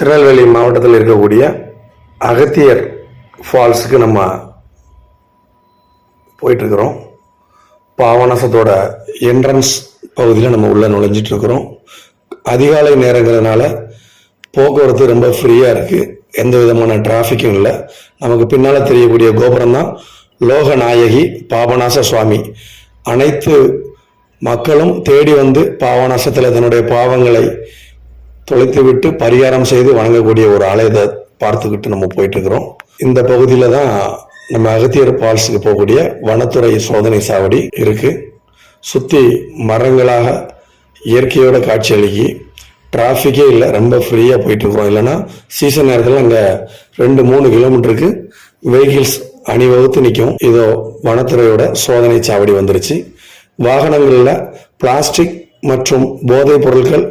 திருநெல்வேலி மாவட்டத்தில் இருக்கக்கூடிய அகத்தியர் ஃபால்ஸுக்கு நம்ம போயிட்டுருக்குறோம். பாவனசத்தோட என்ட்ரன்ஸ் பகுதியில் நம்ம உள்ளே நுழைஞ்சிட்ருக்குறோம். அதிகாலை நேரங்கிறதுனால போக்குவரத்து ரொம்ப ஃப்ரீயாக இருக்குது எந்த விதமான டிராஃபிக்கும் இல்லை. நமக்கு பின்னால் தெரியக்கூடிய கோபுரம் தான் லோகநாயகி பாபநாச சுவாமி. அனைத்து மக்களும் தேடி வந்து பாவநாசத்தில் தன்னுடைய பாவங்களை தொலைத்து விட்டு பரிகாரம் செய்து வணங்கக்கூடிய ஒரு ஆலயத்தை பார்த்துக்கிட்டு நம்ம போயிட்டு இருக்கிறோம் இந்த பகுதியில் தான் நம்ம அகத்தியர் ஃபால்ஸுக்கு போகக்கூடிய வனத்துறை சோதனை சாவடி இருக்கு. சுற்றி மரங்களாக இயற்கையோட காட்சி அளிக்கி டிராஃபிக்கே இல்லை ரொம்ப ஃப்ரீயாக போயிட்டு இருக்கிறோம் இல்லைன்னா சீசன் நேரத்தில் அங்கே ரெண்டு மூணு கிலோமீட்டருக்கு வெஹிக்கிள்ஸ் அணிவகுத்து நிற்கும் இதோ வனத்துறையோட சோதனை சாவடி வந்துருச்சு. வாகனங்களில் பிளாஸ்டிக் மற்றும் போதைப் பொருட்கள்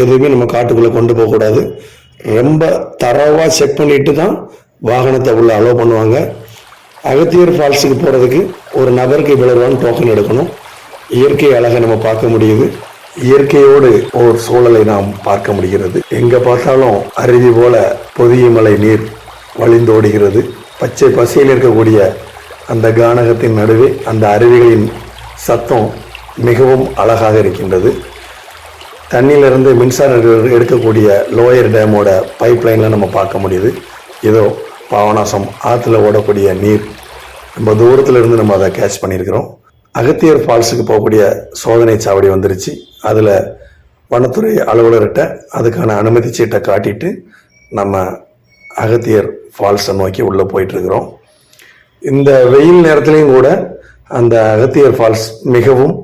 எதுவுமே நம்ம காட்டுக்குள்ளே கொண்டு போகக்கூடாது ரொம்ப தரவாக செக் பண்ணிட்டு தான் வாகனத்தை உள்ள அலோவ் பண்ணுவாங்க. அகத்தியர் ஃபால்ஸுக்கு போகிறதுக்கு ஒரு நபருக்கு இவ்வளவு ரூபான்னு டோக்கன் எடுக்கணும். இயற்கை அழகை நம்ம பார்க்க முடியுது. இயற்கையோடு ஒரு சூழலை நாம் பார்க்க முடிகிறது. எங்கே பார்த்தாலும் அருவி போல பொதிய மலை நீர் வழிந்தோடுகிறது. பச்சை பசியில் இருக்கக்கூடிய அந்த கானகத்தின் நடுவே அந்த அருவிகளின் சத்தம் மிகவும் அழகாக இருக்கின்றது. தண்ணியிலிருந்து மின்சாரம் எடுக்கக்கூடிய லோயர் டேமோட பைப் லைனில் நம்ம பார்க்க முடியுது. ஏதோ பாவனாசம் ஆற்றுல ஓடக்கூடிய நீர். ரொம்ப தூரத்தில் இருந்து நம்ம அதை கேட்ச் பண்ணியிருக்கிறோம். அகத்தியர் ஃபால்ஸுக்கு போகக்கூடிய சோதனை சாவடி வந்துருச்சு. அதில் வனத்துறை அலுவலர்கிட்ட அதுக்கான அனுமதி சீட்டை காட்டிட்டு நம்ம அகத்தியர் ஃபால்ஸை நோக்கி உள்ளே போயிட்டுருக்குறோம். இந்த வெயில் நேரத்துலையும் கூட அந்த அகத்தியர் ஃபால்ஸ் மிகவும்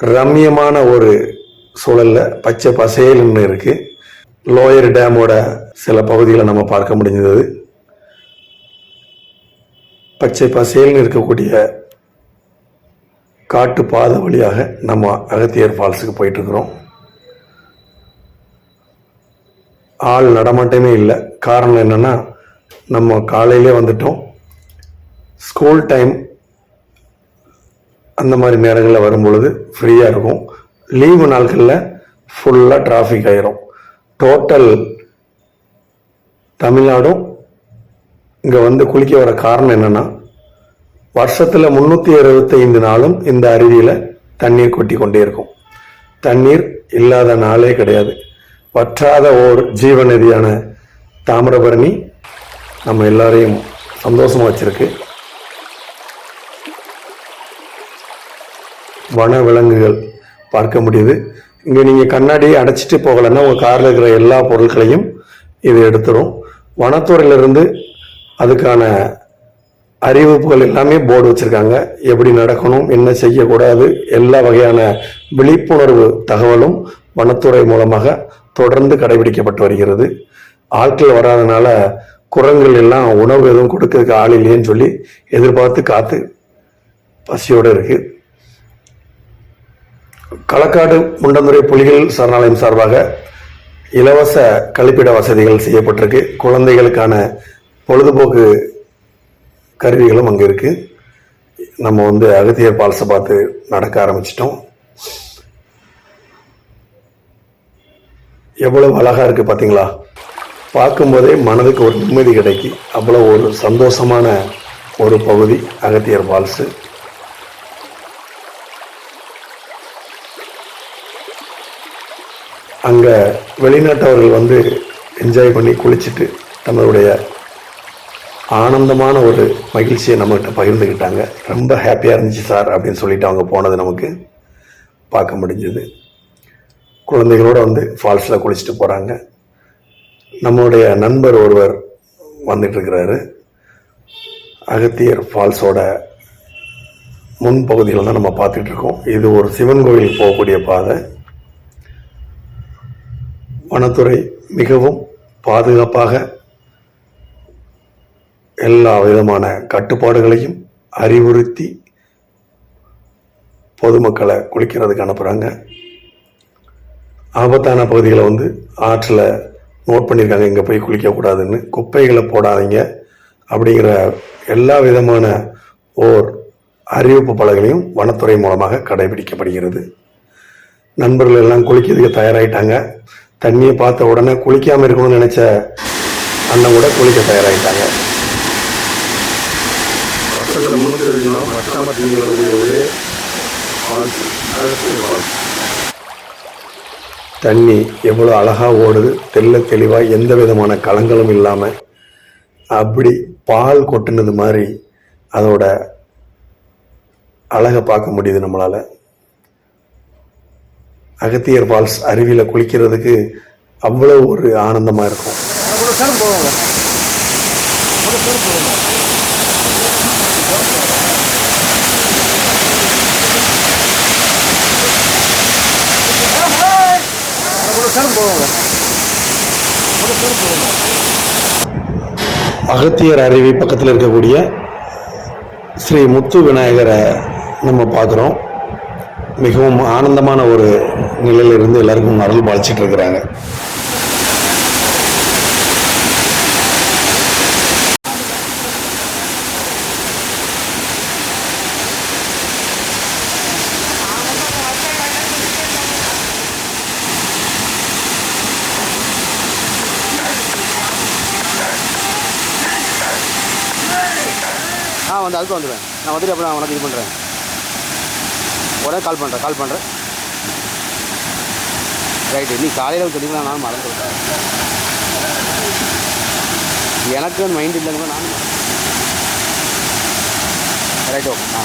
ரம்மியமான ஒரு சூழல்ல பச்சை பசேல்னு இருக்குது லோயர் டேமோட சில பகுதிகளை நம்ம பார்க்க முடிஞ்சது. பச்சை பசேல்னு இருக்கக்கூடிய காட்டு பாதை வழியாக நம்ம அகத்தியர் ஃபால்ஸுக்கு போயிட்டு இருக்கிறோம். ஆள் நடமாட்டமே இல்லை. காரணம் என்னன்னா நம்ம காலையிலே வந்துட்டோம். ஸ்கூல் டைம் அந்த மாதிரி நேரங்களில் வரும்பொழுது ஃப்ரீயாக இருக்கும். லீவு நாட்களில் ஃபுல்லாக டிராஃபிக் ஆயிரும். டோட்டல் தமிழ்நாடும் இங்கே வந்து குளிக்க வர காரணம் என்னென்னா வருஷத்தில் முந்நூற்றி அறுபத்தைந்து நாளும் இந்த அருவியில் தண்ணீர் கொட்டி கொண்டே இருக்கும். தண்ணீர் இல்லாத நாளே கிடையாது. வற்றாத ஓர் ஜீவநதியான தாமிரபரணி நம்ம எல்லாரையும் சந்தோஷமாக வச்சுருக்கு. வன விலங்குகள் பார்க்க முடியுது. இங்கே நீங்கள் கண்ணாடியை அடைச்சிட்டு போகலைன்னா உங்கள் காரில் இருக்கிற எல்லா பொருட்களையும் இது எடுத்துரும். வனத்துறையிலிருந்து அதுக்கான அறிவிப்புகள் எல்லாமே போர்டு வச்சுருக்காங்க. எப்படி நடக்கணும் என்ன செய்யக்கூடாது எல்லா வகையான விழிப்புணர்வு தகவலும் வனத்துறை மூலமாக தொடர்ந்து கடைபிடிக்கப்பட்டு வருகிறது. ஆட்கள் வராதனால குரங்குகள் எல்லாம் உணவு எதுவும் கொடுக்கறதுக்கு ஆள் இல்லையேன்னு சொல்லி எதிர்பார்த்து காத்து பசியோடு இருக்குது களக்காடு முண்டந்துறை புலிகள் சரணாலயம் சார்பாக இலவச கழிப்பிட வசதிகள் செய்யப்பட்டிருக்கு. குழந்தைகளுக்கான பொழுதுபோக்கு கருவிகளும் அங்கே இருக்குது நம்ம வந்து அகத்தியர் பால்ஸை பார்த்து நடக்க ஆரம்பிச்சிட்டோம். எவ்வளவு அழகாக இருக்குது பார்த்தீங்களா பார்க்கும்போதே மனதுக்கு ஒரு நிம்மதி கிடைக்கி. அவ்வளோ ஒரு சந்தோஷமான ஒரு பகுதி அகத்தியர் பால்ஸு. அங்கே வெளிநாட்டவர்கள் வந்து என்ஜாய் பண்ணி குளிச்சுட்டு தங்களுடைய ஆனந்தமான ஒரு மகிழ்ச்சியை நம்மகிட்ட பகிர்ந்துக்கிட்டாங்க ரொம்ப ஹாப்பியாக இருந்துச்சு சார் அப்படின்னு சொல்லிட்டு அவங்க போனது நமக்கு பார்க்க முடிஞ்சது. குழந்தைகளோட வந்து ஃபால்ஸில் குளிச்சுட்டு போகிறாங்க நம்மளுடைய நண்பர் ஒருவர் வந்துட்டுருக்கிறாரு அகத்தியர் ஃபால்ஸோட முன்பகுதியில் தான் நம்ம பார்த்துட்ருக்கோம் இது ஒரு சிவன் கோயில் போகக்கூடிய பாதை. வனத்துறை மிகவும் பாதுகாப்பாக எல்லா விதமான கட்டுப்பாடுகளையும் அறிவுறுத்தி பொதுமக்களை குளிக்கிறதுக்கு அனுப்புகிறாங்க ஆபத்தான பகுதிகளை வந்து ஆற்றில் நோட் பண்ணியிருக்காங்க இங்கே போய் குளிக்கக்கூடாதுன்னு. குப்பைகளை போடாதீங்க அப்படிங்கிற எல்லா விதமான ஓர் அறிவிப்பு பலகளையும் வனத்துறை மூலமாக கடைபிடிக்கப்படுகிறது. நண்பர்கள் எல்லாம் குளிக்கிறதுக்கு தயாராகிட்டாங்க தண்ணியை பார்த்த உடனே குளிக்காம இருக்கணும்னு நினைச்ச அண்ணன் கூட குளிக்க தயாராகிட்டாங்க தண்ணி எவ்வளோ அழகாக ஓடுது தெள்ள தெளிவாக எந்த விதமான கலங்களும் இல்லாமல் அப்படி பால் கொட்டுனது மாதிரி அதோட அழகை பார்க்க முடியுது நம்மளால். அகத்தியர் ஃபால்ஸ் அருவியில் குளிக்கிறதுக்கு அவ்வளோ ஒரு ஆனந்தமாக இருக்கும். அகத்தியர் அருவி பக்கத்தில் இருக்கக்கூடிய ஸ்ரீ முத்து விநாயகரை நம்ம பார்க்குறோம். மிகவும் ஆனந்தமான ஒரு நிலையில இருந்து எல்லாருக்கும் அருள் பாலிச்சிட்டு இருக்கிறாங்க ஆ வந்து அதுக்கு வந்துடுவேன். நான் வந்துட்டு அப்புறம் உனக்கு இது பண்ணுறேன் உடனே கால் பண்ணுறேன் கால் பண்ணுறேன் ரைட்டு நீ காலையில் சொல்லிக்கலாம் நானும் மறந்து விட்டேன். எனக்கு மைண்ட் இல்லைங்க நானும் ரைட் ஓகே ஆ.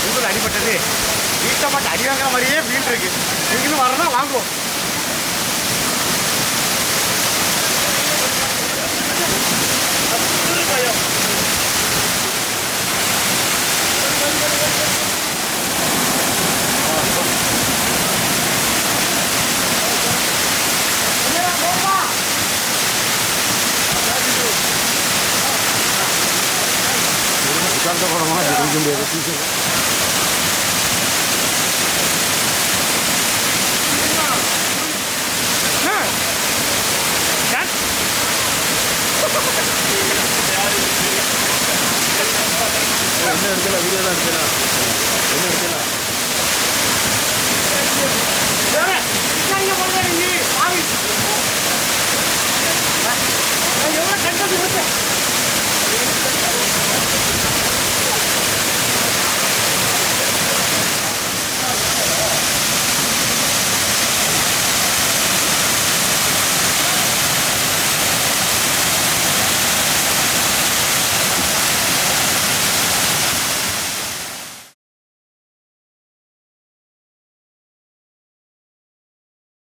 உங்களுக்கு அடிபட்டது வீட்டை மட்டும் அடி வாங்குற மாதிரியே ஃபீல் இருக்கு நீங்களும் வரணும் வாங்குவோம் உட்கார்ந்த போனோமா குடிக்க முடியாது என்ன